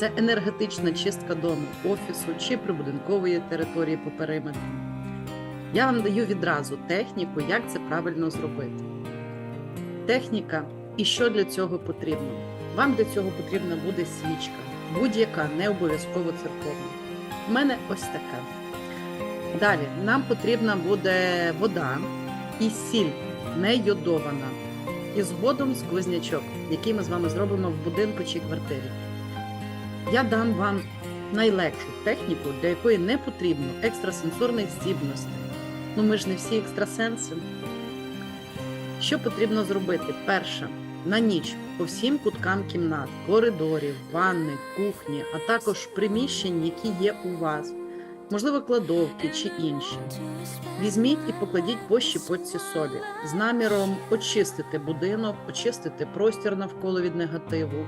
Це енергетична чистка дому, офісу чи прибудинкової території по периметру. Я вам даю відразу техніку, як це правильно зробити. Техніка і що для цього потрібно. Вам для цього потрібна буде свічка, будь-яка, не обов'язково церковна. У мене ось така. Далі нам потрібна буде вода і сіль, не йодована. І згодом сквознячок, який ми з вами зробимо в будинку чи квартирі. Я дам вам найлегшу техніку, для якої не потрібно екстрасенсорних здібностей. Ну ми ж не всі екстрасенси. Що потрібно зробити? Перше, на ніч по всім куткам кімнат, коридорів, ванни, кухні, а також приміщень, які є у вас, можливо, кладовки чи інші. Візьміть і покладіть по щепотці солі з наміром очистити будинок, очистити простір навколо від негативу,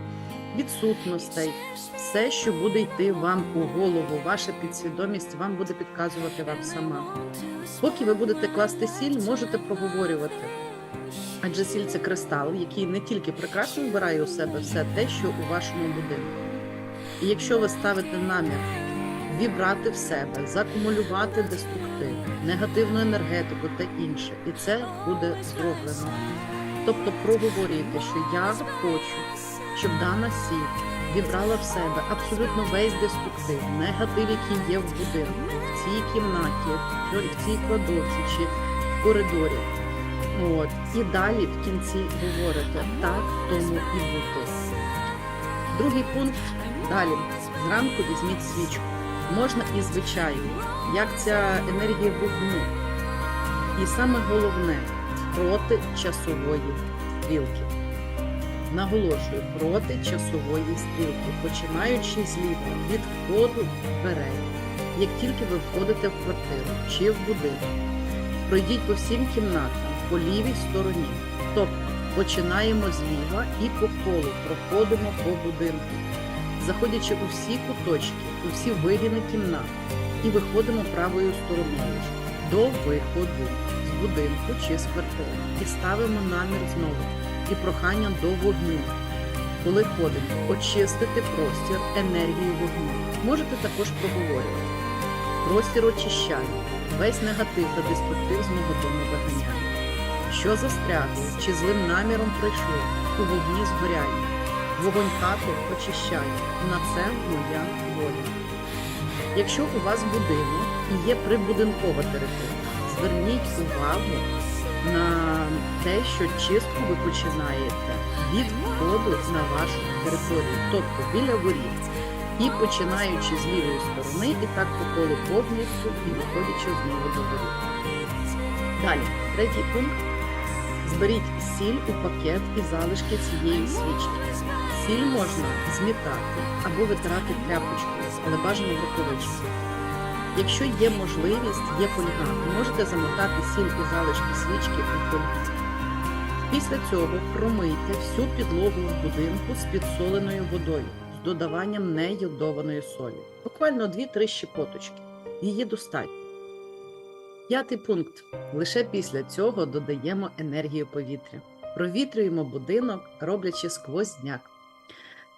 відсутностей, все, що буде йти вам у голову, ваша підсвідомість вам буде підказувати вам сама. Поки ви будете класти сіль, можете проговорювати. Адже сіль це кристал, який не тільки прекрасно вбирає у себе все те, що у вашому будинку. І якщо ви ставите намір вібрати в себе, закумулювати деструктив, негативну енергетику та інше, і це буде зроблено. Тобто проговорюєте, що я хочу, щоб дана сіль вібрала в себе абсолютно весь деструктив, негатив, який є в будинку, в цій кімнаті, в цій кладовці чи в коридорі. От і далі в кінці говорите так, тому і бути. Другий пункт далі. Зранку візьміть свічку. Можна і звичайно, як ця енергія вогню. І саме головне проти часової стрілки. Наголошую проти часової стрілки, починаючи зліва від входу в двері, як тільки ви входите в квартиру чи в будинок. Пройдіть по всім кімнатам по лівій стороні. Тобто починаємо зліва і по колу проходимо по будинку, заходячи у всі куточки, у всі вигини кімнат, і виходимо правою стороною до виходу з будинку чи з квартири. І ставимо намір знову і прохання до вогню. Коли ходимо, очистити простір енергією вогню. Можете також проговорювати. Простір очищає, весь негатив та деструктив з мого дому виганяє. Що застрягло чи злим наміром прийшло, у вогні згоряє, вогонь хату очищає, на це моя воля. Якщо у вас будинок і є прибудинкова територія, зверніть увагу на те, що чистку ви починаєте від входу на вашу територію, тобто біля воріт. І починаючи з лівої сторони, і так по колу повністю, і виходячи знову до воріт. Далі, третій пункт. Зберіть сіль у пакет і залишки цієї свічки. Сіль можна змітати або витирати тряпочкою, але бажано в. Якщо є можливість, є фольга, можете замотати сіль залишки свічки у фольгу. Після цього промийте всю підлогу в будинку з підсоленою водою з додаванням нейодованої солі. Буквально 2-3 щепоточки. Її достатньо. П'ятий пункт. Лише після цього додаємо енергію повітря. Провітрюємо будинок, роблячи сквозняк.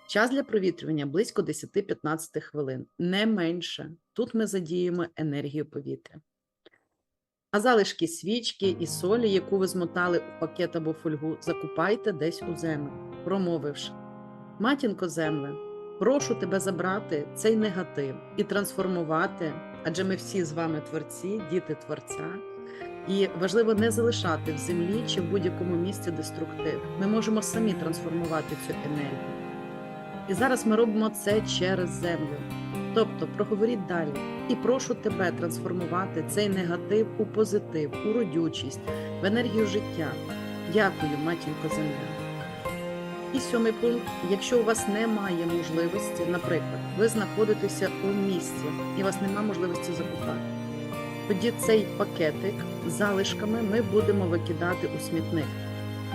Час для провітрювання близько 10-15 хвилин, не менше. Тут ми задіємо енергію повітря. А залишки свічки і солі, яку ви змотали у пакет або фольгу, закупайте десь у землю, промовивши: Матінко земле, прошу тебе забрати цей негатив і трансформувати, адже ми всі з вами творці, діти творця. І важливо не залишати в землі чи в будь-якому місці деструктив. Ми можемо самі трансформувати цю енергію. І зараз ми робимо це через землю. Тобто проговоріть далі і прошу тебе трансформувати цей негатив у позитив, у родючість, в енергію життя. Дякую, матінко земля. І сьомий пункт: якщо у вас немає можливості, наприклад, ви знаходитеся у місці і у вас немає можливості закупати, тоді цей пакетик з залишками ми будемо викидати у смітник,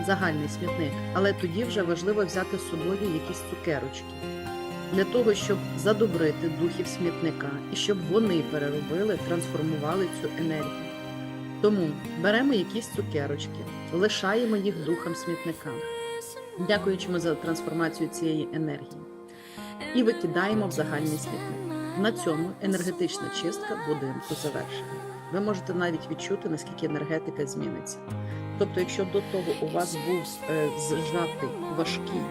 загальний смітник. Але тоді вже важливо взяти з собою якісь цукерочки для того, щоб задобрити духів смітника і щоб вони переробили, трансформували цю енергію. Тому беремо якісь цукерочки, лишаємо їх духам смітника, дякуючи за трансформацію цієї енергії. і викидаємо в загальний смітник. На цьому енергетична чистка будинку завершена. Ви можете навіть відчути, наскільки енергетика зміниться. Тобто, якщо до того у вас був е, зжатий важкий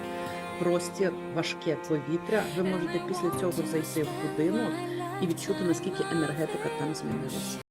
простір, важке повітря, ви можете після цього зайти в будинок і відчути, наскільки енергетика там змінилася.